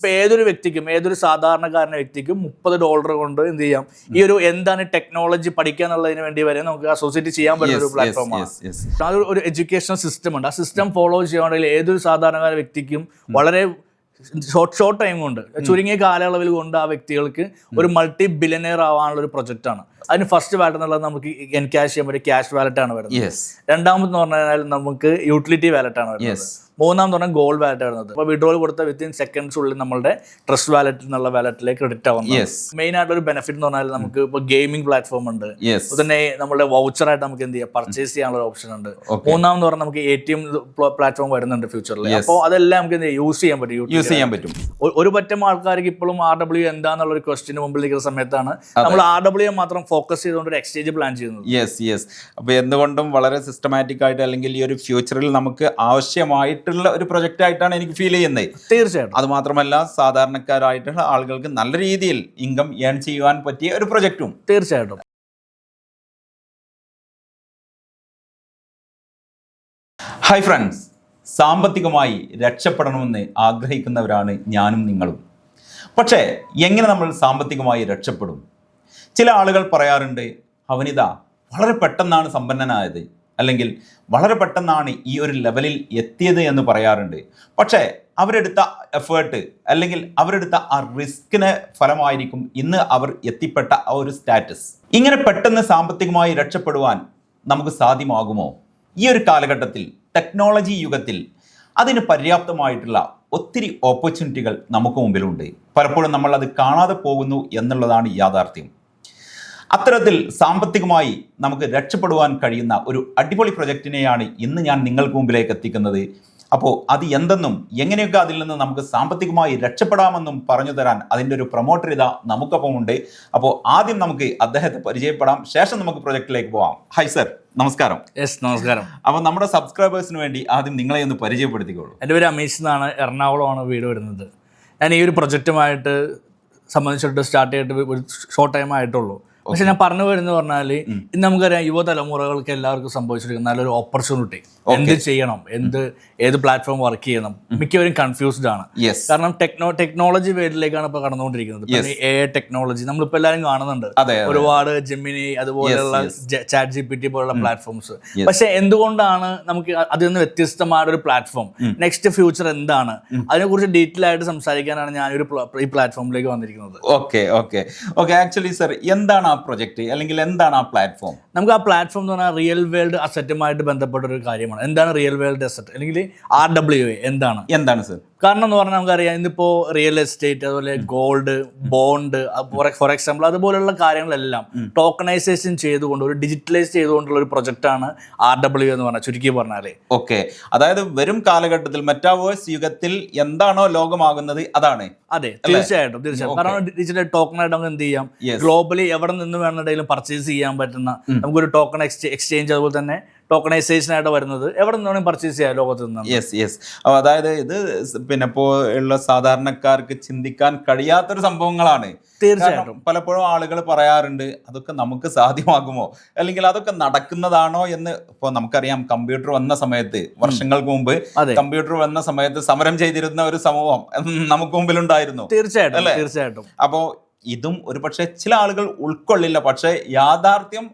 ഇപ്പൊ ഏതൊരു വ്യക്തിക്കും ഏതൊരു സാധാരണക്കാരന വ്യക്തിക്കും മുപ്പത് ഡോളർ കൊണ്ട് എന്ത് ചെയ്യാം? ഈ ഒരു എന്താണ് ടെക്നോളജി പഠിക്കുക എന്നുള്ളതിന് വേണ്ടി വരെ നമുക്ക് അസോസിയേറ്റ് ചെയ്യാൻ പറ്റുന്ന ഒരു പ്ലാറ്റ്ഫോമാണ് അതൊരു ഒരു എഡ്യൂക്കേഷണൽ സിസ്റ്റം ഉണ്ട്. ആ സിസ്റ്റം ഫോളോ ചെയ്യുകയാണെങ്കിൽ ഏതൊരു സാധാരണക്കാര വ്യക്തിക്കും വളരെ ഷോർട്ട് ഷോർട്ട് ടൈം കൊണ്ട് ചുരുങ്ങിയ കാലയളവിൽ കൊണ്ട് ആ വ്യക്തികൾക്ക് ഒരു മൾട്ടി ബില്യനെയർ ആവാനുള്ള ഒരു പ്രൊജക്റ്റ് ആണ്. അതിന് ഫസ്റ്റ് വാലറ്റ് എന്നുള്ളത് നമുക്ക് എൻ ക്യാഷ് ചെയ്യാൻ പറ്റിയ ക്യാഷ് വാലറ്റ് ആണ് വരുന്നത്. രണ്ടാമത് പറഞ്ഞു പറഞ്ഞാൽ നമുക്ക് യൂട്ടിലിറ്റി വാലറ്റ് ആണ് വരുന്നത്. മൂന്നാമത് പറഞ്ഞാൽ ഗോൾഡ് വാലറ്റ് വരുന്നത്. അപ്പോൾ വിഡ്രോൾ കൊടുത്ത വിത്തിൻ സെക്കൻഡ്സ് ഉള്ളിൽ നമ്മുടെ ട്രസ്റ്റ് വാലറ്റിൽ നിന്നുള്ള വാലറ്റിലേക്ക് ക്രെഡിറ്റ് ആവുന്നത് മെയിൻ ആയിട്ടുള്ള ഒരു ബെനിഫിറ്റ് എന്ന് പറഞ്ഞാൽ നമുക്ക് ഇപ്പോൾ ഗെയിമിംഗ് പ്ലാറ്റ്ഫോം ഉണ്ട്. തന്നെ നമ്മുടെ വൗച്ചറായിട്ട് നമുക്ക് എന്ത് ചെയ്യാം? പർച്ചേസ് ചെയ്യാനുള്ള ഓപ്ഷൻ ഉണ്ട്. മൂന്നാം മൂന്നാമെന്ന് പറഞ്ഞാൽ നമുക്ക് എ ടി എം പ്ലാറ്റ്ഫോം വരുന്നുണ്ട് ഫ്യൂച്ചറിൽ അപ്പോൾ അതെല്ലാം നമുക്ക് എന്ത് യൂസ് ചെയ്യാൻ പറ്റും യൂസ് ചെയ്യാൻ പറ്റും. ഒരു പറ്റം ആൾക്കാർക്ക് ഇപ്പോഴും ആർ ഡബ്ല്യു എന്താന്നുള്ള ഒരു ക്വസ്റ്റിന് മുമ്പിൽ നിൽക്കുന്ന സമയത്താണ്. നമ്മൾ ആർ ഡബ്ല്യു മാത്രം ഫോക്കസ് ചെയ്തുകൊണ്ട് ഒരു എക്സ്ചേഞ്ച് പ്ലാൻ ചെയ്യുന്നത്. യെസ് യെസ് അപ്പോൾ എന്തുകൊണ്ടും വളരെ സിസ്റ്റമാറ്റിക് ആയിട്ട് അല്ലെങ്കിൽ ഈ ഒരു ഫ്യൂച്ചറിൽ നമുക്ക് ആവശ്യമായിട്ടുള്ള ഒരു പ്രൊജക്റ്റ് ആയിട്ടാണ് എനിക്ക് ഫീൽ ചെയ്യുന്നത്. തീർച്ചയായിട്ടും. അത് മാത്രമല്ല സാധാരണക്കാരായിട്ടുള്ള ആളുകൾക്ക് നല്ല രീതിയിൽ ഇൻകം ഏൺ ചെയ്യുവാൻ പറ്റിയ ഒരു പ്രൊജക്റ്റും തീർച്ചയായിട്ടും. ഹായ് ഫ്രണ്ട്സ് സാമ്പത്തികമായി രക്ഷപ്പെടണമെന്ന് ആഗ്രഹിക്കുന്നവരാണ് ഞാനും നിങ്ങളും. പക്ഷേ എങ്ങനെ നമ്മൾ സാമ്പത്തികമായി രക്ഷപ്പെടും? ചില ആളുകൾ പറയാറുണ്ട് അവനിതാ വളരെ പെട്ടെന്നാണ് സമ്പന്നനായത്. അല്ലെങ്കിൽ വളരെ പെട്ടെന്നാണ് ഈ ഒരു ലെവലിൽ എത്തിയത് എന്ന് പറയാറുണ്ട്. പക്ഷേ അവരെടുത്ത എഫേർട്ട് അല്ലെങ്കിൽ അവരെടുത്ത ആ റിസ്കിന് ഫലമായിരിക്കും ഇന്ന് അവർ എത്തിപ്പെട്ട ആ ഒരു സ്റ്റാറ്റസ് ഇങ്ങനെ പെട്ടെന്ന് സാമ്പത്തികമായി രക്ഷപ്പെടുവാൻ നമുക്ക് സാധ്യമാകുമോ? ഈ ഒരു കാലഘട്ടത്തിൽ ടെക്നോളജി യുഗത്തിൽ അതിന് പര്യാപ്തമായിട്ടുള്ള ഒത്തിരി ഓപ്പർച്യൂണിറ്റികൾ നമുക്ക് മുമ്പിലുണ്ട്. പലപ്പോഴും നമ്മൾ അത് കാണാതെ പോകുന്നു എന്നുള്ളതാണ് യാഥാർത്ഥ്യം. അത്തരത്തിൽ സാമ്പത്തികമായി നമുക്ക് രക്ഷപ്പെടുവാൻ കഴിയുന്ന ഒരു അടിപൊളി പ്രൊജക്റ്റിനെയാണ് ഇന്ന് ഞാൻ നിങ്ങൾക്ക് മുമ്പിലേക്ക് എത്തിക്കുന്നത്. അപ്പോൾ അത് എന്തെന്നും എങ്ങനെയൊക്കെ അതിൽ നിന്ന് നമുക്ക് സാമ്പത്തികമായി രക്ഷപ്പെടാമെന്നും പറഞ്ഞു തരാൻ അതിന്റെ ഒരു പ്രൊമോട്ടർ ഇതാ നമുക്കൊപ്പം ഉണ്ട്. അപ്പോൾ ആദ്യം നമുക്ക് അദ്ദേഹത്തെ പരിചയപ്പെടാം. ശേഷം നമുക്ക് പ്രൊജക്റ്റിലേക്ക് പോവാം. ഹൈ സർ നമസ്കാരം. യെസ് നമസ്കാരം. അപ്പോൾ നമ്മുടെ സബ്സ്ക്രൈബേഴ്സിന് വേണ്ടി ആദ്യം നിങ്ങളെ ഒന്ന് പരിചയപ്പെടുത്തിക്കോളൂ. എന്റെ പേര് അമീഷ് എന്നാണ്. എറണാകുളമാണ് വീട് വരുന്നത്. ഞാൻ ഈ ഒരു പ്രൊജക്റ്റുമായിട്ട് സംബന്ധിച്ചിട്ട് സ്റ്റാർട്ട് ചെയ്തിട്ട് ഒരു ഷോർട്ട് ടൈം ആയിട്ടുള്ളൂ. പക്ഷെ ഞാൻ പറഞ്ഞു വരുന്നത് പറഞ്ഞാൽ ഇന്ന് നമുക്കറിയാം യുവതലമുറകൾക്ക് എല്ലാവർക്കും സംഭവിച്ചിരിക്കുന്ന നല്ലൊരു ഓപ്പർച്യൂണിറ്റി. എന്ത് ചെയ്യണം? എന്ത് ഏത് പ്ലാറ്റ്ഫോം വർക്ക് ചെയ്യണം? മിക്കവരും കൺഫ്യൂസ്ഡ് ആണ്. കാരണം ടെക്നോ ടെക്നോളജി വേൾഡിലേക്കാണ് ഇപ്പൊ കടന്നുകൊണ്ടിരിക്കുന്നത്. എ ടെക്നോളജി നമ്മളിപ്പോ എല്ലാവരും കാണുന്നുണ്ട്. ഒരുപാട് ജെമിനി അതുപോലെയുള്ള ചാറ്റ് ജി പി ടി പോലുള്ള പ്ലാറ്റ്ഫോംസ് പക്ഷെ എന്തുകൊണ്ടാണ് നമുക്ക് അതിൽ നിന്ന് വ്യത്യസ്തമായ ഒരു പ്ലാറ്റ്ഫോം നെക്സ്റ്റ് ഫ്യൂച്ചർ എന്താണ്? അതിനെക്കുറിച്ച് ഡീറ്റെയിൽ ആയിട്ട് സംസാരിക്കാനാണ് ഞാൻ ഒരു ഈ പ്ലാറ്റ്ഫോമിലേക്ക് വന്നിരിക്കുന്നത്. Okay okay okay actually sir എന്താണ് ആ പ്രൊജക്റ്റ് അല്ലെങ്കിൽ എന്താണ് ആ പ്ലാറ്റ്ഫോം നമുക്ക് ആ പ്ലാറ്റ്ഫോം എന്ന് പറഞ്ഞാൽ റിയൽ വേൾഡ് അസറ്റുമായിട്ട് ബന്ധപ്പെട്ട ഒരു കാര്യമാണ്. എന്താണ് റിയൽ വേൾഡ് അസറ്റ് അല്ലെങ്കിൽ ആർ ഡബ്ല്യു എ എന്താണ്? എന്താണ് സർ കാരണം എന്ന് പറഞ്ഞാൽ നമുക്കറിയാം ഇന്നിപ്പോ റിയൽ എസ്റ്റേറ്റ് അതുപോലെ ഗോൾഡ് ബോണ്ട് ഫോർ എക്സാമ്പിൾ അതുപോലെയുള്ള കാര്യങ്ങളെല്ലാം ടോക്കണൈസേഷൻ ചെയ്തുകൊണ്ട് ഒരു ഡിജിറ്റലൈസ് ചെയ്തുകൊണ്ടുള്ള ഒരു പ്രൊജക്റ്റാണ് ആർ ഡബ്ല്യു എന്ന് പറഞ്ഞാൽ ചുരുക്കി പറഞ്ഞാലേ. ഓക്കെ. അതായത് വരും കാലഘട്ടത്തിൽ മെറ്റാവേഴ്സ് യുഗത്തിൽ എന്താണോ ലോകമാകുന്നത് അതാണ്. അതെ തീർച്ചയായിട്ടും തീർച്ചയായിട്ടും. കാരണം ഡിജിറ്റൽ ടോക്കൺ ആയിട്ട് നമുക്ക് എന്ത് ചെയ്യാം. ഗ്ലോബലി എവിടെ നിന്ന് വേണമെന്നുണ്ടെങ്കിലും പർച്ചേസ് ചെയ്യാൻ പറ്റുന്ന നമുക്കൊരു ടോക്കൺ എക്സ്ചേഞ്ച് അതുപോലെ തന്നെ ടോക്കണൈസേഷൻ ആയിട്ട് വരുന്നത് എവിടെ നിന്നാണ് പർച്ചേസ് ചെയ്യാം ലോകത്ത് നിന്ന് യെസ് യെസ് അതായത് ഇത് പിന്നെ ഇപ്പോൾ ഉള്ള സാധാരണക്കാർക്ക് ചിന്തിക്കാൻ കഴിയാത്തൊരു സംഭവങ്ങളാണ്. തീർച്ചയായിട്ടും. പലപ്പോഴും ആളുകൾ പറയാറുണ്ട് അതൊക്കെ നമുക്ക് സാധ്യമാകുമോ? അല്ലെങ്കിൽ അതൊക്കെ നടക്കുന്നതാണോ? എന്ന് ഇപ്പോൾ നമുക്കറിയാം കമ്പ്യൂട്ടർ വന്ന സമയത്ത് വർഷങ്ങൾക്ക് മുമ്പ് കമ്പ്യൂട്ടർ വന്ന സമയത്ത് സമരം ചെയ്തിരുന്ന ഒരു സമൂഹം നമുക്ക് മുമ്പിലുണ്ടായിരുന്നു. തീർച്ചയായിട്ടും? തീർച്ചയായിട്ടും. അപ്പോൾ ഇതും ഒരു പക്ഷേ ചില ആളുകൾ ഉൾക്കൊള്ളില്ല. പക്ഷേ യാഥാർത്ഥ്യം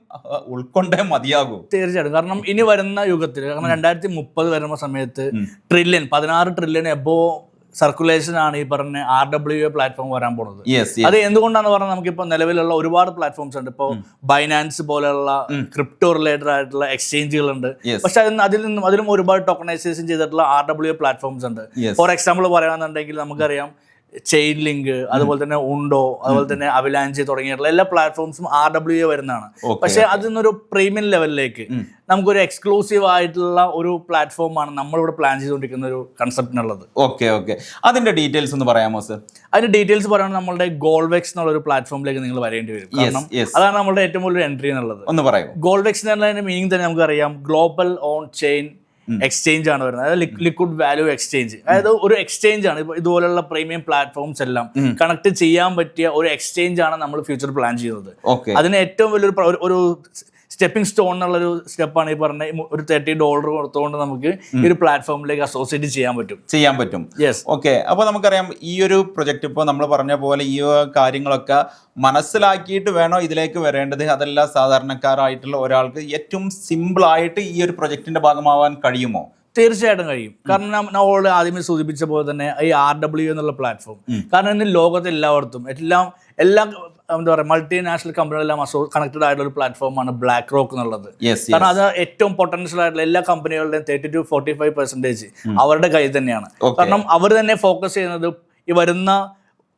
ഉൾക്കൊണ്ടേ മതിയാകും. തീർച്ചയായിട്ടും. കാരണം ഇനി വരുന്ന യുഗത്തിൽ കാരണം രണ്ടായിരത്തി മുപ്പത് വരുന്ന സമയത്ത് ട്രില്യൺ പതിനാറ് ട്രില്യൺ എബോ സർക്കുലേഷൻ ആണ് ഈ പറഞ്ഞ ആർ ഡബ്ല്യു എ പ്ലാറ്റ്ഫോം വരാൻ പോണത്. അത് എന്തുകൊണ്ടാണ് പറഞ്ഞാൽ നമുക്കിപ്പോൾ നിലവിലുള്ള ഒരുപാട് പ്ലാറ്റ്ഫോംസ് ഉണ്ട്. ഇപ്പോൾ ബൈനാൻസ് പോലെയുള്ള ക്രിപ്റ്റോ റിലേറ്റഡ് ആയിട്ടുള്ള എക്സ്ചേഞ്ചുകൾ ഉണ്ട്. പക്ഷെ അതിൽ അതിൽ നിന്നും അതിലും ഒരുപാട് ടോക്കണൈസേഷൻ ചെയ്തിട്ടുള്ള ആർ ഡബ്ല്യു എ പ്ലാറ്റ്ഫോംസ് ഉണ്ട്. ഫോർ എക്സാമ്പിൾ പറയുകയാണെന്നുണ്ടെങ്കിൽ നമുക്കറിയാം ചെയിൻ ലിങ്ക് അതുപോലെ തന്നെ ഉണ്ടോ അതുപോലെ തന്നെ അവിലാഞ്ചി തുടങ്ങിയിട്ടുള്ള എല്ലാ പ്ലാറ്റ്ഫോംസും ആർ ഡബ്ല്യു എ വരുന്നതാണ്. പക്ഷെ അതിൽ നിന്നൊരു പ്രീമിയം ലെവലിലേക്ക് നമുക്കൊരു എക്സ്ക്ലൂസീവ് ആയിട്ടുള്ള ഒരു പ്ലാറ്റ്ഫോമാണ് നമ്മളിവിടെ പ്ലാൻ ചെയ്തുകൊണ്ടിരിക്കുന്ന ഒരു കൺസെപ്റ്റിനുള്ളത് ഓക്കെ ഓക്കെ അതിന്റെ ഡീറ്റെയിൽസ് ഒന്ന് പറയാമോ സർ അതിന്റെ ഡീറ്റെയിൽസ് പറയുന്നത് നമ്മളുടെ ഗോൾവെക്സ് എന്നുള്ള ഒരു പ്ലാറ്റ്ഫോമിലേക്ക് നിങ്ങൾ വരേണ്ടി വരും. കാരണം അതാണ് നമ്മുടെ ഏറ്റവും വലിയ എൻട്രി എന്നുള്ളത്. ഒന്ന് പറയാം? ഗോൾവെക്സ് എന്നുള്ളതിന്റെ മീനിങ് തന്നെ നമുക്കറിയാം. ഗ്ലോബൽ ഓൺ ചെയിൻ എക്സ്ചേഞ്ച് ആണ് വരുന്നത്. അതായത് ലിക്വിഡ് വാല്യൂ എക്സ്ചേഞ്ച് അതായത് ഒരു എക്സ്ചേഞ്ച് ആണ്. ഇപ്പൊ ഇതുപോലുള്ള പ്രീമിയം പ്ലാറ്റ്ഫോംസ് എല്ലാം കണക്ട് ചെയ്യാൻ പറ്റിയ ഒരു എക്സ്ചേഞ്ച് ആണ് നമ്മൾ ഫ്യൂച്ചർ പ്ലാൻ ചെയ്യുന്നത്. അതിന് ഏറ്റവും വലിയൊരു ഒരു സ്റ്റെപ്പിംഗ് സ്റ്റോൺ എന്നുള്ളൊരു സ്റ്റെപ്പാണ് ഈ പറഞ്ഞ ഒരു തേർട്ടി ഡോളർ കൊടുത്തുകൊണ്ട് നമുക്ക് ഈ ഒരു പ്ലാറ്റ്ഫോമിലേക്ക് അസോസിയേറ്റ് ചെയ്യാൻ പറ്റും. ചെയ്യാൻ പറ്റും. യെസ് ഓക്കെ അപ്പോൾ നമുക്കറിയാം ഈ ഒരു പ്രൊജക്റ്റ് ഇപ്പോൾ നമ്മൾ പറഞ്ഞ പോലെ ഈ കാര്യങ്ങളൊക്കെ മനസ്സിലാക്കിയിട്ട് വേണോ ഇതിലേക്ക് വരേണ്ടത്? അതല്ല സാധാരണക്കാരായിട്ടുള്ള ഒരാൾക്ക് ഏറ്റവും സിമ്പിളായിട്ട് ഈ ഒരു പ്രൊജക്റ്റിന്റെ ഭാഗമാവാൻ കഴിയുമോ? തീർച്ചയായിട്ടും കഴിയും. കാരണം ഞാൻ ആദ്യമേ സൂചിപ്പിച്ച പോലെ തന്നെ ഈ ആർ ഡബ്ല്യു എന്നുള്ള പ്ലാറ്റ്ഫോം കാരണം ഇന്ന് ലോകത്തെ എല്ലാവർക്കും എല്ലാം എല്ലാ എന്താ പറയുക മൾട്ടിനാഷണൽ കമ്പനികളെല്ലാം അസോ കണക്റ്റഡ് ആയിട്ടുള്ള ഒരു പ്ലാറ്റ്ഫോമാണ് ബ്ലാക്ക് റോക്ക് എന്നുള്ളത്. കാരണം അത് ഏറ്റവും പൊട്ടൻഷ്യൽ ആയിട്ടുള്ള എല്ലാ കമ്പനികളുടെയും thirty two forty five percentage അവരുടെ കയ്യിൽ തന്നെയാണ്. കാരണം അവർ തന്നെ ഫോക്കസ് ചെയ്യുന്നത് ഈ വരുന്ന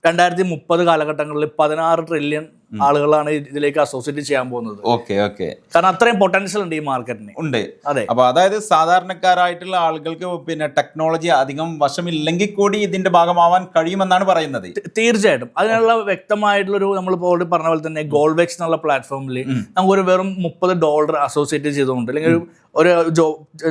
രണ്ടായിരത്തി മുപ്പത് കാലഘട്ടങ്ങളിൽ പതിനാറ് ട്രില്യൺ ആളുകളാണ് ഇതിലേക്ക് അസോസിയേറ്റ് ചെയ്യാൻ പോകുന്നത്. Okay okay. കാരണം അത്രയും പൊട്ടൻഷ്യൽ ഉണ്ട് ഈ മാർക്കറ്റിന് ഉണ്ട്. അതെ. അപ്പൊ അതായത് സാധാരണക്കാരായിട്ടുള്ള ആളുകൾക്ക് പിന്നെ ടെക്നോളജി അധികം വശമില്ലെങ്കിൽ കൂടി ഇതിന്റെ ഭാഗമാവാൻ കഴിയുമെന്നാണ് പറയുന്നത്. തീർച്ചയായിട്ടും. അതിനുള്ള വ്യക്തമായിട്ടുള്ള ഒരു നമ്മൾ ഇപ്പോൾ പറഞ്ഞ പോലെ തന്നെ ഗോൾവെക്സ് എന്നുള്ള പ്ലാറ്റ്ഫോമിൽ നമുക്ക് ഒരു വെറും മുപ്പത് ഡോളർ അസോസിയേറ്റ് ചെയ്തുകൊണ്ട് അല്ലെങ്കിൽ ഒരു ഒരു ജോ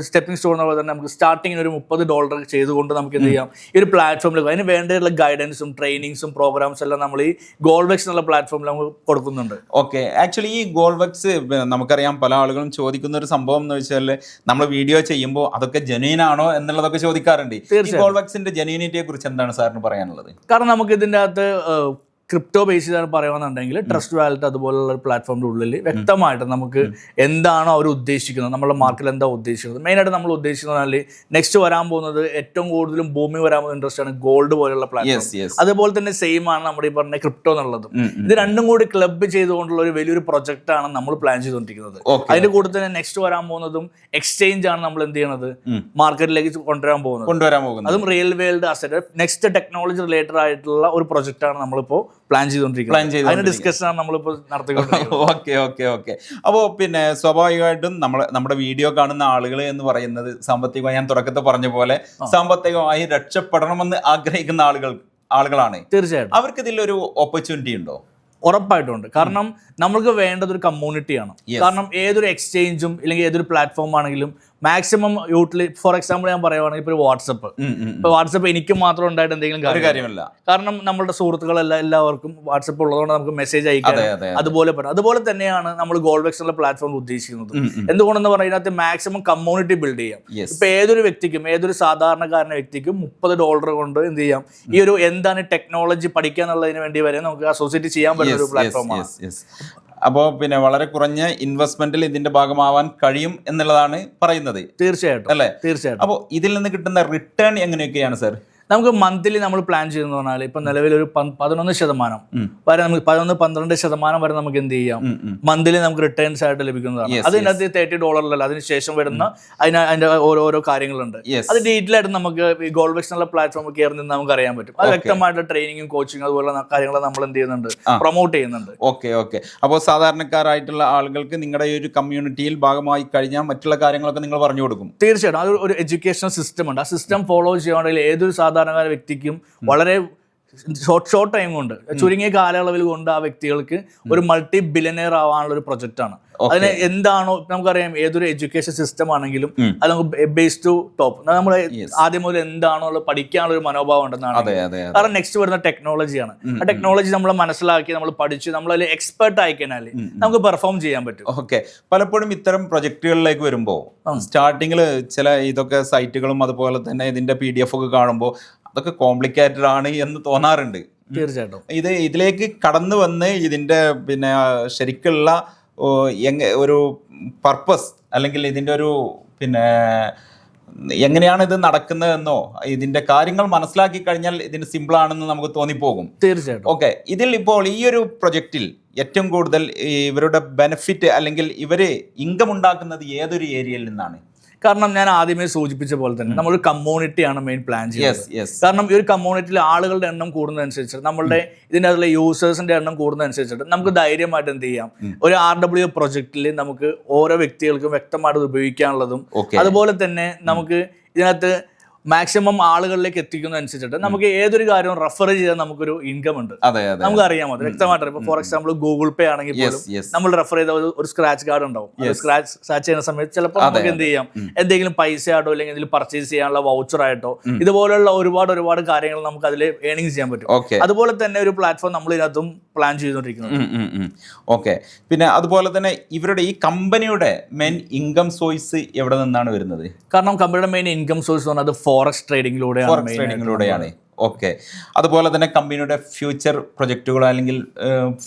സ്റ്റെപ്പിംഗ് സ്റ്റോൺ പോലെ തന്നെ നമുക്ക് സ്റ്റാർട്ടിങ്ങിന് ഒരു മുപ്പത് ഡോളർ ചെയ്തുകൊണ്ട് നമുക്ക് എന്ത് ചെയ്യാം? ഈ ഒരു പ്ലാറ്റ്ഫോമിൽ അതിന് വേണ്ടിയുള്ള ഗൈഡൻസും ട്രെയിനിങ്സും പ്രോഗ്രാംസ് എല്ലാം നമ്മൾ ഈ ഗോൾവെക്സ് എന്നുള്ള പ്ലാറ്റ്ഫോമിൽ നമുക്ക് കൊടുക്കുന്നുണ്ട്. ഓക്കെ ആക്ച്വലി ഈ ഗോൾവെക്സ് നമുക്കറിയാം പല ആളുകളും ചോദിക്കുന്ന ഒരു സംഭവം എന്ന് വെച്ചാൽ നമ്മൾ വീഡിയോ ചെയ്യുമ്പോൾ അതൊക്കെ ജെന്യൂൻ ആണോ എന്നുള്ളതൊക്കെ ചോദിക്കാറുണ്ട്. ഗോൾവെക്സിന്റെ ജെന്യൂനിറ്റിയെ കുറിച്ച് എന്താണ് സാറിന് പറയാനുള്ളത്? കാരണം നമുക്ക് ഇതിന്റെ അകത്ത് ക്രിപ്റ്റോ ബേസ് ചെയ്താണ് പറയുകയാണെന്നുണ്ടെങ്കിൽ ട്രസ്റ്റ് വാലറ്റ് അതുപോലുള്ള ഒരു പ്ലാറ്റ്ഫോമിന്റെ ഉള്ളിൽ വ്യക്തമായിട്ട് നമുക്ക് എന്താണോ അവർ ഉദ്ദേശിക്കുന്നത്. നമ്മുടെ മാർക്കറ്റിൽ എന്താ ഉദ്ദേശിക്കുന്നത്. മെയിനായിട്ട് നമ്മൾ ഉദ്ദേശിക്കുന്നത് നെക്സ്റ്റ് വരാൻ പോകുന്നത് ഏറ്റവും കൂടുതലും ഭൂമി വരാൻ പോകുന്ന ഇൻട്രസ്റ്റ് ആണ് ഗോൾഡ് പോലുള്ള പ്ലാറ്റ്ഫോം അതുപോലെ തന്നെ സെയിം ആണ് നമ്മുടെ ഈ പറഞ്ഞ ക്രിപ്റ്റോ എന്നുള്ളതും. ഇത് രണ്ടും കൂടി ക്ലബ്ബ് ചെയ്തുകൊണ്ടുള്ള ഒരു വലിയൊരു പ്രൊജക്റ്റ് ആണ് നമ്മൾ പ്ലാൻ ചെയ്തുകൊണ്ടിരിക്കുന്നത്. അതിന്റെ കൂടെ തന്നെ നെക്സ്റ്റ് വരാൻ പോകുന്നതും എക്സ്ചേഞ്ച് ആണ് നമ്മൾ എന്ത് ചെയ്യണത്? മാർക്കറ്റിലേക്ക് കൊണ്ടുവരാൻ പോകുന്നത്. കൊണ്ടുവരാൻ പോകുന്നത്. അതും real world asset next technology related ആയിട്ടുള്ള ഒരു പ്രൊജക്റ്റ് ആണ് നമ്മളിപ്പോ പ്ലാൻ ചെയ്തുകൊണ്ടിരിക്കുന്നത് അതിന് ഡിസ്കഷനാണ് ഡിസ്കഷൻ ആണ് നമ്മളിപ്പോ നടത്തിക്കൊണ്ടിരിക്കുന്നത്. Okay okay okay. അപ്പോൾ പിന്നെ സ്വാഭാവികമായിട്ടും നമ്മൾ നമ്മുടെ വീഡിയോ കാണുന്ന ആളുകൾ എന്ന് പറയുന്നത് സാമ്പത്തികമായി ഞാൻ തുടക്കത്തിൽ പറഞ്ഞ പോലെ സാമ്പത്തികമായി രക്ഷപ്പെടണമെന്ന് ആഗ്രഹിക്കുന്ന ആളുകൾ ആളുകളാണ്. തീർച്ചയായിട്ടും. അവർക്ക് ഇതിലൊരു ഓപ്പർച്യൂണിറ്റി ഉണ്ടോ? ഉറപ്പായിട്ടുണ്ട് കാരണം നമ്മൾക്ക് വേണ്ടത് ഒരു കമ്മ്യൂണിറ്റിയാണ് കാരണം ഏതൊരു എക്സ്ചേഞ്ചും ഇല്ലെങ്കിൽ ഏതൊരു പ്ലാറ്റ്ഫോം ആണെങ്കിലും മാക്സിമം യൂട്ടിലി ഫോർ എക്സാമ്പിൾ ഞാൻ പറയുവാണെങ്കിൽ ഇപ്പോൾ ഒരു വാട്സപ്പ്. ഇപ്പൊ വാട്സപ്പ് എനിക്ക് മാത്രം ഉണ്ടായിട്ട് എന്തെങ്കിലും കാര്യമില്ല. കാരണം നമ്മുടെ സുഹൃത്തുക്കളെല്ലാം എല്ലാവർക്കും വാട്സപ്പ് ഉള്ളതുകൊണ്ട് നമുക്ക് മെസ്സേജ് അയക്കാം അതെ അതെ അതുപോലെ പറ്റും. അതുപോലെ തന്നെയാണ് നമ്മൾ ഗോൾവെക്സ് എന്നുള്ള പ്ലാറ്റ്ഫോം ഉദ്ദേശിക്കുന്നത്. എന്തുകൊണ്ടെന്ന് പറഞ്ഞാൽ ഇതിനകത്ത് മാക്സിമം കമ്മ്യൂണിറ്റി ബിൽഡ് ചെയ്യാം. ഇപ്പൊ ഏതൊരു വ്യക്തിക്കും ഏതൊരു സാധാരണക്കാരന വ്യക്തിക്കും മുപ്പത് ഡോളർ കൊണ്ട് എന്ത് ചെയ്യാം? ഈ ഒരു എന്താണ് ടെക്നോളജി പഠിക്കുക എന്നുള്ളതിന് വേണ്ടി വരെ നമുക്ക് അസോസിയേറ്റ് ചെയ്യാൻ പറ്റുന്ന ഒരു പ്ലാറ്റ്ഫോമാണ് അപ്പോൾ പിന്നെ വളരെ കുറഞ്ഞ ഇൻവെസ്റ്റ്മെന്റിൽ ഇതിന്റെ ഭാഗമാവാൻ കഴിയും എന്നുള്ളതാണ് പറയുന്നത്. തീർച്ചയായിട്ടും. അല്ലേ? തീർച്ചയായിട്ടും. അപ്പോൾ ഇതിൽ നിന്ന് കിട്ടുന്ന റിട്ടേൺ എങ്ങനെയൊക്കെയാണ് സർ നമുക്ക് മന്ത്ലി നമ്മൾ പ്ലാൻ ചെയ്യുന്ന പറഞ്ഞാൽ ഇപ്പൊ നിലവിൽ ഒരു പതിനൊന്ന് ശതമാനം വരെ നമുക്ക് പതിനൊന്ന് പന്ത്രണ്ട് ശതമാനം വരെ നമുക്ക് എന്ത് ചെയ്യാം? മന്ത്ലി നമുക്ക് റിട്ടേൺസ് ആയിട്ട് ലഭിക്കുന്നതാണ്. അതിനകത്ത് തേർട്ടി ഡോളറിലല്ല അതിനുശേഷം വരുന്ന അതിന് അതിന്റെ ഓരോ ഓരോ കാര്യങ്ങളുണ്ട്. അത് ഡീറ്റെയിൽ ആയിട്ട് നമുക്ക് ഈ ഗോൾഡ് എന്നുള്ള പ്ലാറ്റ്ഫോം കയറി നിന്ന് നമുക്ക് അറിയാൻ പറ്റും. അത് വ്യക്തമായിട്ട് ട്രെയിനിങ്ങും കോച്ചിങ് അതുപോലെ കാര്യങ്ങൾ നമ്മൾ എന്ത് ചെയ്യുന്നുണ്ട്? പ്രൊമോട്ട് ചെയ്യുന്നുണ്ട്. ഓക്കെ ഓക്കെ അപ്പോൾ സാധാരണക്കാരായിട്ടുള്ള ആളുകൾക്ക് നിങ്ങളുടെ ഈ ഒരു കമ്മ്യൂണിറ്റിയിൽ ഭാഗമായി കഴിഞ്ഞാൽ മറ്റുള്ള കാര്യങ്ങളൊക്കെ നിങ്ങൾ പറഞ്ഞു കൊടുക്കും. തീർച്ചയായിട്ടും. അത് ഒരു എഡ്യൂക്കേഷൻ സിസ്റ്റം ഉണ്ട്. ആ സിസ്റ്റം ഫോളോ ചെയ്യുകയാണെങ്കിൽ ഏതൊരു സാധാരണക്കാര വ്യക്തിക്കും വളരെ ഷോർട്ട് ഷോർട്ട് ടൈം കൊണ്ട് ചുരുങ്ങിയ കാലയളവിൽ കൊണ്ട് ആ വ്യക്തികൾക്ക് ഒരു മൾട്ടി ബില്യനെയർ ആവാനുള്ള ഒരു പ്രൊജക്റ്റ് ആണ് അതിന് എന്താണോ നമുക്കറിയാം ഏതൊരു എഡ്യൂക്കേഷൻ സിസ്റ്റം ആണെങ്കിലും അത് നമുക്ക് ബേസ് ടു ടോപ്പ് നമ്മൾ ആദ്യം മുതൽ എന്താണോ പഠിക്കാനുള്ള ഒരു മനോഭാവം ഉണ്ടെന്നാണ്. കാരണം നെക്സ്റ്റ് വരുന്ന ടെക്നോളജിയാണ് ആ ടെക്നോളജി നമ്മൾ മനസ്സിലാക്കി നമ്മൾ പഠിച്ച് നമ്മൾ അതിൽ എക്സ്പെർട്ട് ആയി കഴിഞ്ഞാൽ നമുക്ക് പെർഫോം ചെയ്യാൻ പറ്റും. ഓക്കെ പലപ്പോഴും ഇത്തരം പ്രൊജക്ടുകളിലേക്ക് വരുമ്പോൾ സ്റ്റാർട്ടിങ്ങിൽ ചില ഇതൊക്കെ സൈറ്റുകളും അതുപോലെ തന്നെ ഇതിന്റെ പി ഡി എഫ് ഒക്കെ കാണുമ്പോൾ അതൊക്കെ കോംപ്ലിക്കേറ്റഡ് ആണ് എന്ന് തോന്നാറുണ്ട്. തീർച്ചയായിട്ടും. ഇത് ഇതിലേക്ക് കടന്നു വന്ന് ഇതിന്റെ പിന്നെ ശരിക്കുള്ള ഒരു പർപ്പസ് അല്ലെങ്കിൽ ഇതിന്റെ ഒരു പിന്നെ എങ്ങനെയാണ് ഇത് നടക്കുന്നത് എന്നോ ഇതിന്റെ കാര്യങ്ങൾ മനസ്സിലാക്കി കഴിഞ്ഞാൽ ഇതിന് സിമ്പിൾ ആണെന്ന് നമുക്ക് തോന്നിപ്പോകും. തീർച്ചയായിട്ടും. ഓക്കെ ഇതിൽ ഇപ്പോൾ ഈ ഒരു പ്രൊജക്റ്റിൽ ഏറ്റവും കൂടുതൽ ഇവരുടെ ബെനിഫിറ്റ് അല്ലെങ്കിൽ ഇവർ ഇൻകം ഉണ്ടാക്കുന്നത് ഏതൊരു ഏരിയയിൽ നിന്നാണ്? കാരണം ഞാൻ ആദ്യമേ സൂചിപ്പിച്ച പോലെ തന്നെ നമ്മളൊരു കമ്മ്യൂണിറ്റിയാണ് മെയിൻ പ്ലാൻ ചെയ്യുന്നത്. കാരണം ഈ ഒരു കമ്മ്യൂണിറ്റിയിൽ ആളുകളുടെ എണ്ണം കൂടുന്നതനുസരിച്ച് നമ്മളുടെ ഇതിന്റെ അതിലെ യൂസേഴ്സിന്റെ എണ്ണം കൂടുന്നതനുസരിച്ചിട്ട് നമുക്ക് ധൈര്യമായിട്ട് എന്ത് ചെയ്യാം? ഒരു ആർ ഡബ്ല്യു പ്രൊജക്റ്റിൽ നമുക്ക് ഓരോ വ്യക്തികൾക്കും വ്യക്തമായിട്ട് ഉപയോഗിക്കാനുള്ളതും അതുപോലെ തന്നെ നമുക്ക് ഇതിനകത്ത് മാക്സിമം ആളുകളിലേക്ക് എത്തിക്കുന്നതനുസരിച്ചിട്ട് നമുക്ക് ഏതൊരു കാര്യവും റെഫർ ചെയ്താൽ നമുക്കൊരു ഇൻകം ഉണ്ട്. നമുക്ക് അറിയാൻ മതി വ്യക്തമായിട്ട് ഇപ്പൊ ഫോർ എക്സാമ്പിൾ ഗൂഗിൾ പേ ആണെങ്കിൽ പോലും നമ്മൾ റെഫർ ചെയ്ത ഒരു- സ്ക്രാച്ച് കാർഡ് ഉണ്ടാവും. സ്ക്രാച്ച് സ്ക്രാച്ച് ചെയ്യുന്ന സമയത്ത് ചിലപ്പോൾ നമുക്ക് എന്ത് ചെയ്യാം? എന്തെങ്കിലും പൈസ ആയിട്ടോ അല്ലെങ്കിൽ എന്തെങ്കിലും പർച്ചേസ് ചെയ്യാനുള്ള വൗച്ചർ ആയിട്ടോ ഇതുപോലുള്ള ഒരുപാട് ഒരുപാട് കാര്യങ്ങൾ നമുക്ക് അതിൽ ഏണിങ്സ് ചെയ്യാൻ പറ്റും. അതുപോലെ തന്നെ ഒരു പ്ലാറ്റ്ഫോം നമ്മൾ ഇതിനകത്തും പ്ലാൻ ചെയ്തുകൊണ്ടിരിക്കുന്നത് ഓക്കെ പിന്നെ അതുപോലെ തന്നെ ഇവരുടെ ഈ കമ്പനിയുടെ മെയിൻ ഇൻകം സോഴ്സ് എവിടെ നിന്നാണ് വരുന്നത്? കാരണം കമ്പനിയുടെ മെയിൻ ഇൻകം സോഴ്സ് എന്ന് പറഞ്ഞത് ഫോറക്സ് ട്രേഡിംഗിലൂടെയാണ് ഫോറക്സ് ട്രേഡിങ്ങിലൂടെയാണ് ഓക്കെ അതുപോലെ തന്നെ കമ്പനിയുടെ ഫ്യൂച്ചർ പ്രൊജക്റ്റുകൾ അല്ലെങ്കിൽ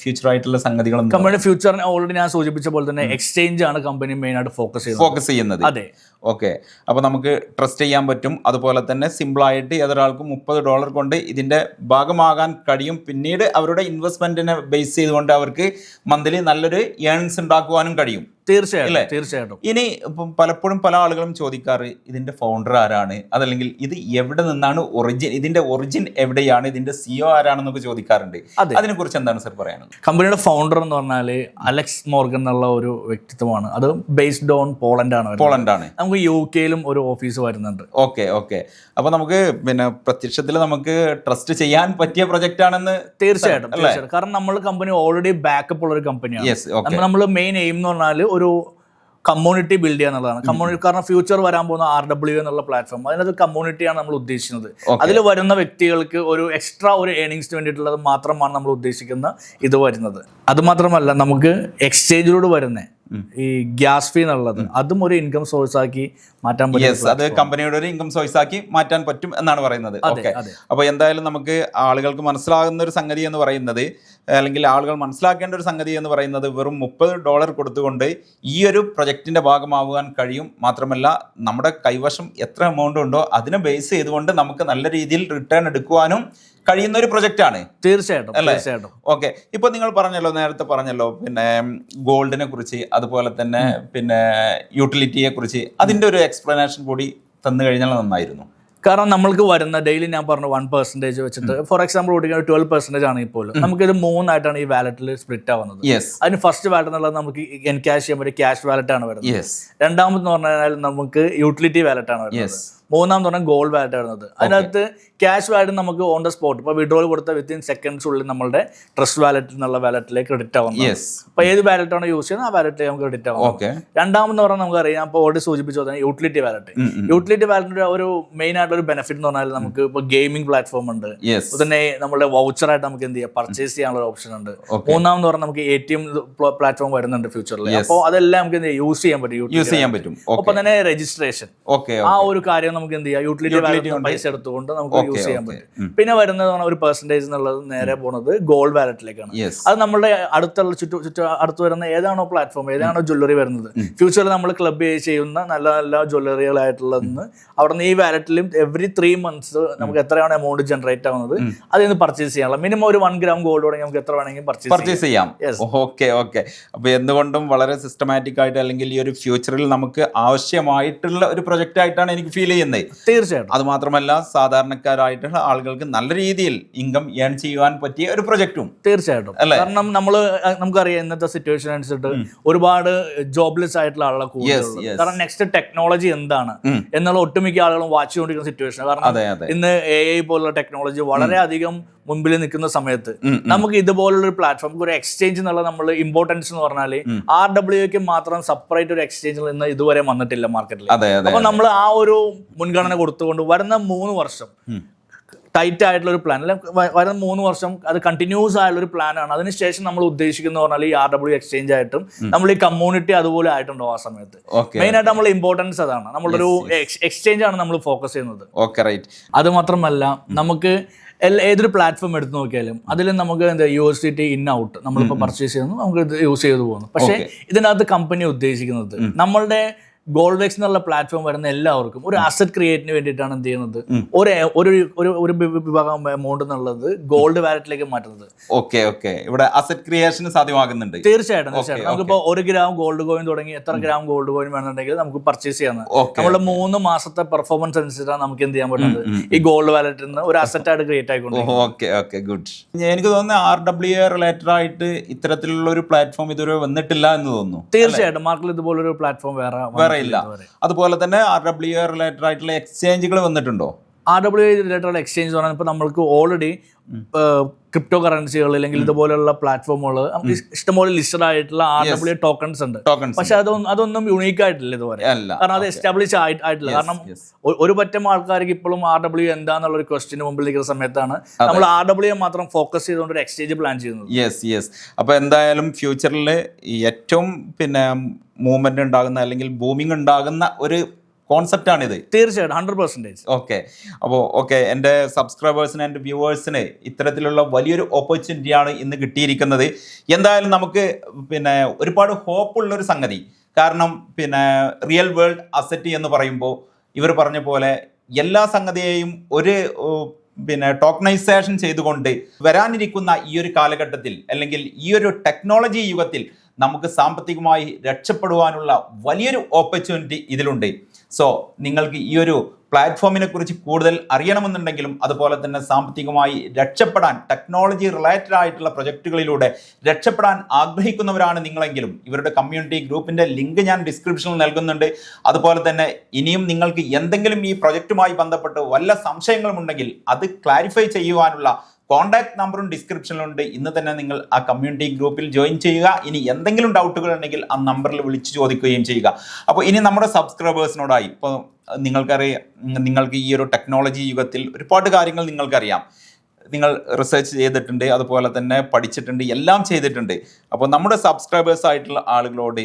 ഫ്യൂച്ചർ ആയിട്ടുള്ള സംഗതികൾ കമ്പനിയുടെ ഫ്യൂച്ചറിനെ ഓൾറെഡി ഞാൻ സൂചിപ്പിച്ച പോലെ തന്നെ എക്സ്ചേഞ്ച് ആണ് കമ്പനി മെയിൻ ആയിട്ട് ഫോക്കസ് ചെയ്യുന്നത്. ഫോക്കസ് ചെയ്യുന്നത്. അതെ. ഓക്കെ അപ്പോൾ നമുക്ക് ട്രസ്റ്റ് ചെയ്യാൻ പറ്റും. അതുപോലെ തന്നെ സിമ്പിളായിട്ട് ഏതൊരാൾക്കും മുപ്പത് ഡോളർ കൊണ്ട് ഇതിന്റെ ഭാഗമാകാൻ കഴിയും. പിന്നീട് അവരുടെ ഇൻവെസ്റ്റ്മെന്റിനെ ബേസ് ചെയ്തുകൊണ്ട് അവർക്ക് മന്ത്ലി നല്ലൊരു ഏൺസ് ഉണ്ടാക്കുവാനും കഴിയും. തീർച്ചയായിട്ടും തീർച്ചയായിട്ടും. ഇനി ഇപ്പം പലപ്പോഴും പല ആളുകളും ചോദിക്കാറ് ഇതിന്റെ ഫൗണ്ടർ ആരാണ്? അതല്ലെങ്കിൽ ഇത് എവിടെ നിന്നാണ് ഒറിജിൻ ഇതിന്റെ ഒറിജിൻ എവിടെയാണ്? ഇതിന്റെ സിഒ ആരാണെന്നൊക്കെ ചോദിക്കാറുണ്ട്. അതെ. അതിനെ കുറിച്ച് എന്താണ് സർ പറയാനുള്ളത്? കമ്പനിയുടെ ഫൗണ്ടർ എന്ന് പറഞ്ഞാൽ അലക്സ് മോർഗൻ എന്നുള്ള ഒരു വ്യക്തിത്വമാണ്. അത് ബേസ്ഡ് ഓൺ പോളണ്ട് ആണ്. പോളണ്ട് ആണ്. നമുക്ക് യു കെയിലും ഒരു ഓഫീസ് വരുന്നുണ്ട്. ഓക്കെ ഓക്കെ അപ്പൊ നമുക്ക് പിന്നെ പ്രത്യക്ഷത്തിൽ നമുക്ക് ട്രസ്റ്റ് ചെയ്യാൻ പറ്റിയ പ്രൊജക്റ്റ് ആണെന്ന് തീർച്ചയായിട്ടും കാരണം നമ്മൾ കമ്പനി ഓൾറെഡി ബാക്കപ്പ് ഉള്ള ഒരു കമ്പനിയാണ് നമ്മൾ മെയിൻ എയിം എന്ന് പറഞ്ഞാൽ ഒരു കമ്മ്യൂണിറ്റി ബിൽഡ് ചെയ്യുക എന്നുള്ളതാണ്. കമ്മ്യൂണിറ്റി കാരണം ഫ്യൂച്ചർ വരാൻ പോകുന്ന ആർ ഡബ്ല്യു എന്നുള്ള പ്ലാറ്റ്ഫോം അതിനകത്ത് കമ്മ്യൂണിറ്റിയാണ് നമ്മൾ ഉദ്ദേശിക്കുന്നത്. അതിൽ വരുന്ന വ്യക്തികൾക്ക് ഒരു എക്സ്ട്രാ ഒരു ഏണിങ്സിന് വേണ്ടിയിട്ടുള്ളത് മാത്രമാണ് നമ്മൾ ഉദ്ദേശിക്കുന്ന ഇത് വരുന്നത്. അത് മാത്രമല്ല നമുക്ക് എക്സ്ചേഞ്ചിലൂടെ വരുന്ന ഈ ഗ്യാസ് ഫീ എന്നുള്ളത് അതും ഒരു ഇൻകം സോഴ്സ് ആക്കി മാറ്റാൻ പറ്റും അത് കമ്പനിയുടെ ഒരു ഇൻകം സോഴ്സ് ആക്കി മാറ്റാൻ പറ്റും എന്നാണ് പറയുന്നത്. ഓക്കെ അപ്പോൾ എന്തായാലും നമുക്ക് ആളുകൾക്ക് മനസ്സിലാകുന്ന ഒരു സംഗതി എന്ന് പറയുന്നത് അല്ലെങ്കിൽ ആളുകൾ മനസ്സിലാക്കേണ്ട ഒരു സംഗതി എന്ന് പറയുന്നത് വെറും മുപ്പത് ഡോളർ കൊടുത്തുകൊണ്ട് ഈ ഒരു പ്രൊജക്റ്റിന്റെ ഭാഗമാവാൻ കഴിയും. മാത്രമല്ല നമ്മുടെ കൈവശം എത്ര എമൗണ്ട് ഉണ്ടോ അതിനെ ബേസ് ചെയ്തുകൊണ്ട് നമുക്ക് നല്ല രീതിയിൽ റിട്ടേൺ എടുക്കുവാനും കഴിയുന്ന ഒരു പ്രൊജക്റ്റ് ആണ്. തീർച്ചയായിട്ടും തീർച്ചയായിട്ടും. ഓക്കെ. ഇപ്പൊ നിങ്ങൾ പറഞ്ഞല്ലോ നേരത്തെ പറഞ്ഞല്ലോ പിന്നെ ഗോൾഡിനെ കുറിച്ച് അതുപോലെ തന്നെ പിന്നെ യൂട്ടിലിറ്റിയെ കുറിച്ച് അതിന്റെ ഒരു എക്സ്പ്ലനേഷൻ കൂടി തന്നു കഴിഞ്ഞാൽ നന്നായിരുന്നു. കാരണം നമ്മൾക്ക് വരുന്ന ഡെയിലി ഞാൻ പറഞ്ഞു വൺ പെർസെന്റേജ് വെച്ചിട്ട് ഫോർ എക്സാമ്പിൾ ഓടിക്കുന്ന ട്വൽവ് പെർസെന്റേജ് ആണെങ്കിൽ പോലും നമുക്കിത് മൂന്നായിട്ടാണ് ഈ വാലറ്റിൽ സ്പ്ലിറ്റ് ആവുന്നത്. അതിന് ഫസ്റ്റ് വാലറ്റ് എന്നുള്ളത് നമുക്ക് എൻ ക്യാഷ് ചെയ്യാൻ പറ്റിയ ക്യാഷ് വാലറ്റ് ആണ് വരുന്നത്. രണ്ടാമത് എന്ന് പറഞ്ഞാൽ നമുക്ക് യൂട്ടിലിറ്റി വാലറ്റ് ആണ് വരുന്നത്. മൂന്നാമെന്ന് പറഞ്ഞാൽ ഗോൾഡ് വാലറ്റ് വരുന്നത്. അതിനകത്ത് ക്യാഷ് വാലറ്റ് നമുക്ക് ഓൺ ദ സ്പോട്ട് ഇപ്പോൾ വിഡ്രോൾ കൊടുത്ത വിത്തിൻ സെക്കൻഡ്സ് ഉള്ളിൽ നമ്മുടെ ട്രസ്റ്റ് വാലറ്റിൽ നിന്നുള്ള വാലറ്റിലേക്ക് ക്രെഡിറ്റ് ആവുന്നത് അപ്പോൾ ഏത് വാലറ്റ് ആണോ യൂസ് ചെയ്യുന്നത് ആ വാലറ്റ് നമുക്ക് ക്രെഡിറ്റ് ആവും ഓക്കെ രണ്ടാമെന്ന് പറഞ്ഞാൽ നമുക്ക് അറിയാം ഇപ്പോൾ ഓൾറെഡി സൂചിപ്പിച്ചു തന്നെ യൂട്ടിലിറ്റി വാലറ്റ് യൂട്ടിലിറ്റി വാലറ്റിന്റെ ഒരു മെയിൻ ആയിട്ടുള്ള ഒരു ബെനിഫിറ്റ് എന്ന് പറഞ്ഞാൽ നമുക്ക് ഇപ്പോൾ ഗെയിമിംഗ് പ്ലാറ്റ്ഫോം ഉണ്ട്. തന്നെ നമ്മുടെ വൗച്ചറായിട്ട് നമുക്ക് എന്ത് ചെയ്യാം പർച്ചേസ് ചെയ്യാനുള്ള ഓപ്ഷൻ ഉണ്ട്. മൂന്നാമെന്ന് പറഞ്ഞാൽ നമുക്ക് എ ടി എം പ്ലാറ്റ്ഫോം വരുന്നുണ്ട് ഫ്യൂച്ചറിൽ. അപ്പോൾ അതെല്ലാം നമുക്ക് എന്ത് ചെയ്യാം യൂസ് ചെയ്യാൻ പറ്റും യൂസ് ചെയ്യാൻ പറ്റും. ഒപ്പം തന്നെ രജിസ്ട്രേഷൻ ആ ഒരു കാര്യം നമുക്ക് എന്ത് ചെയ്യാം യൂട്ടിലിറ്റി പൈസ എടുത്തുകൊണ്ട് നമുക്ക് യൂസ് ചെയ്യാൻ പറ്റും. പിന്നെ വരുന്നത് ഒരു പെർസെന്റേജ് എന്നുള്ളത് നേരെ പോണത് ഗോൾഡ് വാലറ്റിലേക്കാണ് അത് നമ്മുടെ അടുത്തുള്ള ചുറ്റു ചുറ്റു അടുത്ത് വരുന്ന ഏതാണോ പ്ലാറ്റ്ഫോം ഏതാണോ ജ്വല്ലറി വരുന്നത്. ഫ്യൂച്ചറിൽ നമ്മൾ ക്ലബ് ചെയ്യുന്ന നല്ല നല്ല ജ്വല്ലറികളായിട്ടുള്ളതെന്ന് അവിടെ നിന്ന് ഈ വാലറ്റിലും എവറി ത്രീ മന്ത്സ് നമുക്ക് എത്രയാണ് എമൗണ്ട് ജനറേറ്റ് ആവുന്നത്? അതിൽ നിന്ന് പർച്ചേസ് ചെയ്യാനുള്ള. മിനിമം ഒരു വൺ ഗ്രാം ഗോൾഡ് തുടങ്ങി നമുക്ക് എത്ര വേണമെങ്കിലും പർച്ചേസ് ചെയ്യാം. ഓക്കെ ഓക്കെ അപ്പൊ എന്തുകൊണ്ടും വളരെ സിസ്റ്റമാറ്റിക് ആയിട്ട് അല്ലെങ്കിൽ ഈ ഒരു ഫ്യൂച്ചറിൽ നമുക്ക് ആവശ്യമായിട്ടുള്ള ഒരു പ്രൊജക്റ്റ് ആയിട്ടാണ് എനിക്ക് ഫീൽ ചെയ്യുന്നത്. തീർച്ചയായിട്ടും. അത് മാത്രമല്ല സാധാരണക്കാരായിട്ടുള്ള ആളുകൾക്ക് നല്ല രീതിയിൽ ഇൻകം ഏൺ ചെയ്യുവാൻ പറ്റിയ ഒരു പ്രൊജക്റ്റും തീർച്ചയായിട്ടും. അല്ലേ? കാരണം നമ്മൾ നമുക്കറിയാം ഇന്നത്തെ സിറ്റുവേഷൻ അനുസരിച്ചിട്ട് ഒരുപാട് ജോബ്ലെസ് ആയിട്ടുള്ള ആളുകളെ കൂടുതൽ കാരണം നെക്സ്റ്റ് ടെക്നോളജി എന്താണ്. എന്നുള്ള ഒട്ടുമിക്ക ആളുകളും വാച്ച് ചെയ്തുകൊണ്ടിരിക്കുന്ന സിറ്റുവേഷൻ കാരണം ഇന്ന് എ ഐ പോലുള്ള ടെക്നോളജി വളരെയധികം മുമ്പിൽ നിൽക്കുന്ന സമയത്ത്. നമുക്ക് ഇതുപോലുള്ള ഒരു പ്ലാറ്റ്ഫോം ഒരു എക്സ്ചേഞ്ച് എന്നുള്ള നമ്മൾ ഇമ്പോർട്ടൻസ് എന്ന് പറഞ്ഞാൽ ആർ ഡബ്ല്യുക്ക് മാത്രം സെപ്പറേറ്റ് ഒരു എക്സ്ചേഞ്ചിൽ നിന്ന് ഇതുവരെ വന്നിട്ടില്ല മാർക്കറ്റിൽ അപ്പൊ നമ്മൾ ആ ഒരു മുൻഗണന കൊടുത്തുകൊണ്ട് വരുന്ന മൂന്ന് വർഷം. ടൈറ്റ് ആയിട്ടുള്ള ഒരു പ്ലാൻ അല്ലെങ്കിൽ വരുന്ന മൂന്ന് വർഷം അത് കണ്ടിന്യൂസ് ആയിട്ടുള്ള ഒരു പ്ലാനാണ് അതിനുശേഷം നമ്മൾ ഉദ്ദേശിക്കുന്ന പറഞ്ഞാൽ ഈ ആർ ഡബ്ല്യു എക്സ്ചേഞ്ച് ആയിട്ടും നമ്മൾ ഈ കമ്മ്യൂണിറ്റി അതുപോലെ ആയിട്ടുണ്ടോ ആ സമയത്ത്. മെയിൻ ആയിട്ട് നമ്മൾ ഇമ്പോർട്ടൻസ് അതാണ്. നമ്മളൊരു എക്സ്ചേഞ്ച് ആണ് നമ്മൾ ഫോക്കസ് ചെയ്യുന്നത്. ഓക്കെ റൈറ്റ് അത് മാത്രമല്ല നമുക്ക് ഏതൊരു പ്ലാറ്റ്ഫോം എടുത്ത് നോക്കിയാലും അതിൽ നമുക്ക് എന്താ U S D T in out നമ്മളിപ്പോൾ പർച്ചേസ് ചെയ്യുന്നു നമുക്ക് ഇത് യൂസ് ചെയ്തു പോകുന്നു. പക്ഷേ. ഇതിനകത്ത് കമ്പനി ഉദ്ദേശിക്കുന്നത് നമ്മളുടെ ഗോൾഡ് വെക്സ് എന്നുള്ള പ്ലാറ്റ്ഫോം വരുന്ന എല്ലാവർക്കും ഒരു അസറ്റ് ക്രിയേറ്റിന് വേണ്ടിയിട്ടാണ് എന്ത് ചെയ്യുന്നത്? ഒരു ഒരു ഒരു വിഭാഗം എമൗണ്ട് എന്നുള്ളത് ഗോൾഡ് വാലറ്റിലേക്ക് മാറ്റുന്നത്. Okay okay. ഇവിടെ അസറ്റ് ക്രിയേഷൻ സാധ്യമാകുന്നുണ്ട്. തീർച്ചയായിട്ടും തീർച്ചയായിട്ടും. നമുക്കിപ്പോൾ ഒരു ഗ്രാം ഗോൾഡ് കോയിൻ തുടങ്ങി എത്ര ഗ്രാം ഗോൾഡ് കോയിൻ വേണമെന്നുണ്ടെങ്കിൽ നമുക്ക് പർച്ചേസ് ചെയ്യാം നമ്മുടെ മൂന്ന് മാസത്തെ പെർഫോമൻസ് അനുസരിച്ചാണ് നമുക്ക് എന്ത് ചെയ്യാൻ പറ്റുന്നത്? ഈ ഗോൾഡ് വാലറ്റിൽ നിന്ന് ഒരു അസറ്റ് ആയിട്ട് ക്രിയേറ്റ് ആയിക്കൊണ്ട് ഓക്കെ ഓക്കെ ഗുഡ് എനിക്ക് തോന്നുന്നു ആർ ഡബ്ല്യു റിലേറ്റഡ് ആയിട്ട് ഇത്തരത്തിലുള്ള ഒരു പ്ലാറ്റ്ഫോം ഇതുവരെ വന്നിട്ടില്ല എന്ന് തോന്നുന്നു. തീർച്ചയായിട്ടും. മാർക്കറ്റിൽ ഇതുപോലൊരു പ്ലാറ്റ്ഫോം വേറെ വേറെ ഇല്ല. അതുപോലെ തന്നെ ആർ ഡബ്ല്യു റിലേറ്റഡ് ആയിട്ടുള്ള എക്സ്ചേഞ്ചുകൾ വന്നിട്ടുണ്ടോ? R W I related exchange പറഞ്ഞാൽ ഇപ്പോൾ നമ്മൾക്ക് ഓൾറെഡി ക്രിപ്റ്റോ കറൻസികൾ അല്ലെങ്കിൽ ഇതുപോലെയുള്ള പ്ലാറ്റ്ഫോമുകൾ ഇഷ്ടംപോലെ ലിസ്റ്റഡ് ആയിട്ടുള്ള ആർ ഡബ്ല്യു ടോക്കൺസ് ഉണ്ട്. പക്ഷെ അതൊന്നും അതൊന്നും യുണീക്ക് ആയിട്ടില്ല ഇതുവരെ. കാരണം അത് എസ്റ്റാബ്ലിഷ് ആയിട്ടില്ല. കാരണം ഒരു പറ്റം ആൾക്കാർക്ക് ഇപ്പോഴും ആർ ഡബ്ല്യു എന്താന്നുള്ള ഒരു ക്വസ്റ്റിന് മുമ്പിൽ നിൽക്കുന്ന സമയത്താണ് നമ്മൾ ആർ ഡബ്ല്യു മാത്രം ഫോക്കസ് ചെയ്തുകൊണ്ട് ഒരു എക്സ്ചേഞ്ച് പ്ലാൻ ചെയ്യുന്നത്. യെസ് യെസ് അപ്പോൾ എന്തായാലും ഫ്യൂച്ചറിൽ ഏറ്റവും പിന്നെ മൂവ്മെന്റ് ഉണ്ടാകുന്ന അല്ലെങ്കിൽ ബൂമിംഗ് ഉണ്ടാകുന്ന ഒരു കോൺസെപ്റ്റാണിത് തീർച്ചയായിട്ടും ഹൺഡ്രഡ് പെർസെന്റേജ് ഓക്കെ അപ്പോൾ ഓക്കെ എന്റെ സബ്സ്ക്രൈബേഴ്സിന് എന്റെ വ്യൂവേഴ്സിന് ഇത്തരത്തിലുള്ള വലിയൊരു ഓപ്പർച്യൂണിറ്റിയാണ് ഇന്ന് കിട്ടിയിരിക്കുന്നത്. എന്തായാലും നമുക്ക് പിന്നെ ഒരുപാട് ഹോപ്പുള്ള ഒരു സംഗതി. കാരണം പിന്നെ റിയൽ വേൾഡ് അസറ്റ് എന്ന് പറയുമ്പോൾ ഇവർ പറഞ്ഞ പോലെ എല്ലാ സംഗതിയെയും ഒരു പിന്നെ ടോക്കണൈസേഷൻ ചെയ്തുകൊണ്ട് വരാനിരിക്കുന്ന ഈ ഒരു കാലഘട്ടത്തിൽ അല്ലെങ്കിൽ ഈ ഒരു ടെക്നോളജി യുഗത്തിൽ നമുക്ക് സാമ്പത്തികമായി രക്ഷപ്പെടുവാനുള്ള വലിയൊരു ഓപ്പർച്യൂണിറ്റി ഇതിലുണ്ട്. സോ നിങ്ങൾക്ക് ഈ ഒരു പ്ലാറ്റ്ഫോമിനെ കുറിച്ച് കൂടുതൽ അറിയണമെന്നുണ്ടെങ്കിലും അതുപോലെ തന്നെ സാമ്പത്തികമായി രക്ഷപ്പെടാൻ ടെക്നോളജി റിലേറ്റഡ് ആയിട്ടുള്ള പ്രൊജക്റ്റുകളിലൂടെ രക്ഷപ്പെടാൻ ആഗ്രഹിക്കുന്നവരാണ് നിങ്ങളെങ്കിലും. ഇവരുടെ കമ്മ്യൂണിറ്റി ഗ്രൂപ്പിന്റെ ലിങ്ക് ഞാൻ ഡിസ്ക്രിപ്ഷനിൽ നൽകുന്നുണ്ട്. അതുപോലെ തന്നെ ഇനിയും നിങ്ങൾക്ക് എന്തെങ്കിലും ഈ പ്രൊജക്റ്റുമായി ബന്ധപ്പെട്ട് വല്ല സംശയങ്ങളും ഉണ്ടെങ്കിൽ അത് ക്ലാരിഫൈ ചെയ്യുവാനുള്ള കോൺടാക്ട് നമ്പറും ഡിസ്ക്രിപ്ഷനിലുണ്ട് ഇന്ന് തന്നെ നിങ്ങൾ ആ കമ്മ്യൂണിറ്റി ഗ്രൂപ്പിൽ ജോയിൻ ചെയ്യുക. ഇനി എന്തെങ്കിലും ഡൗട്ടുകൾ ഉണ്ടെങ്കിൽ ആ നമ്പറിൽ വിളിച്ചു ചോദിക്കുകയും ചെയ്യുക. അപ്പോൾ ഇനി നമ്മുടെ സബ്സ്ക്രൈബേഴ്സിനോടായി ഇപ്പോൾ നിങ്ങൾക്കറിയാം നിങ്ങൾക്ക് ഈ ഒരു ടെക്നോളജി യുഗത്തിൽ ഒരുപാട് കാര്യങ്ങൾ നിങ്ങൾക്കറിയാം. നിങ്ങൾ റിസർച്ച് ചെയ്തിട്ടുണ്ട് അതുപോലെ തന്നെ പഠിച്ചിട്ടുണ്ട് എല്ലാം ചെയ്തിട്ടുണ്ട്. അപ്പോൾ നമ്മുടെ സബ്സ്ക്രൈബേഴ്സ് ആയിട്ടുള്ള ആളുകളോട്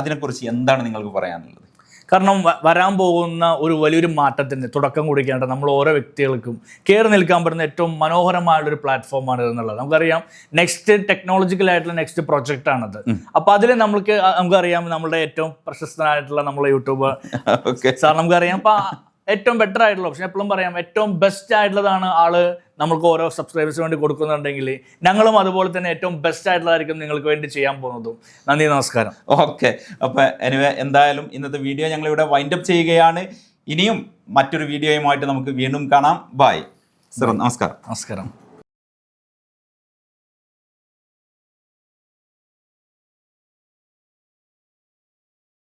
അതിനെക്കുറിച്ച് എന്താണ് നിങ്ങൾക്ക് പറയാനുള്ളത്? കാരണം വരാൻ പോകുന്ന ഒരു വലിയൊരു മാറ്റത്തിന് തുടക്കം കുറിക്കേണ്ട നമ്മൾ ഓരോ വ്യക്തികൾക്കും കയറി നിൽക്കാൻ പറ്റുന്ന ഏറ്റവും മനോഹരമായുള്ള ഒരു പ്ലാറ്റ്ഫോമാണ് എന്നുള്ളത്. നമുക്കറിയാം നെക്സ്റ്റ് ടെക്നോളജിക്കൽ ആയിട്ടുള്ള നെക്സ്റ്റ് പ്രൊജക്റ്റ് ആണത്. അപ്പൊ അതിൽ നമുക്ക് നമുക്കറിയാം നമ്മുടെ ഏറ്റവും പ്രശസ്തനായിട്ടുള്ള നമ്മുടെ യൂട്യൂബ് സാർ നമുക്കറിയാം. അപ്പൊ ഏറ്റവും ബെറ്റർ ആയിട്ടുള്ള ഓപ്ഷൻ എപ്പോഴും പറയാം ഏറ്റവും ബെസ്റ്റ് ആയിട്ടുള്ളതാണ് ആൾ നമുക്ക് ഓരോ സബ്സ്ക്രൈബേഴ്സിന് വേണ്ടി കൊടുക്കുന്നുണ്ടെങ്കിൽ ഞങ്ങളും അതുപോലെ തന്നെ ഏറ്റവും ബെസ്റ്റ് ആയിട്ടുള്ളതായിരിക്കും നിങ്ങൾക്ക് വേണ്ടി ചെയ്യാൻ പോകുന്നതും. നന്ദി നമസ്കാരം. ഓക്കെ. അപ്പൊ എനിവേ എന്തായാലും ഇന്നത്തെ വീഡിയോ ഞങ്ങൾ ഇവിടെ വൈൻഡപ്പ് ചെയ്യുകയാണ്. ഇനിയും മറ്റൊരു വീഡിയോയുമായിട്ട് നമുക്ക് വീണ്ടും കാണാം. ബായ് സർ നമസ്കാരം. നമസ്കാരം.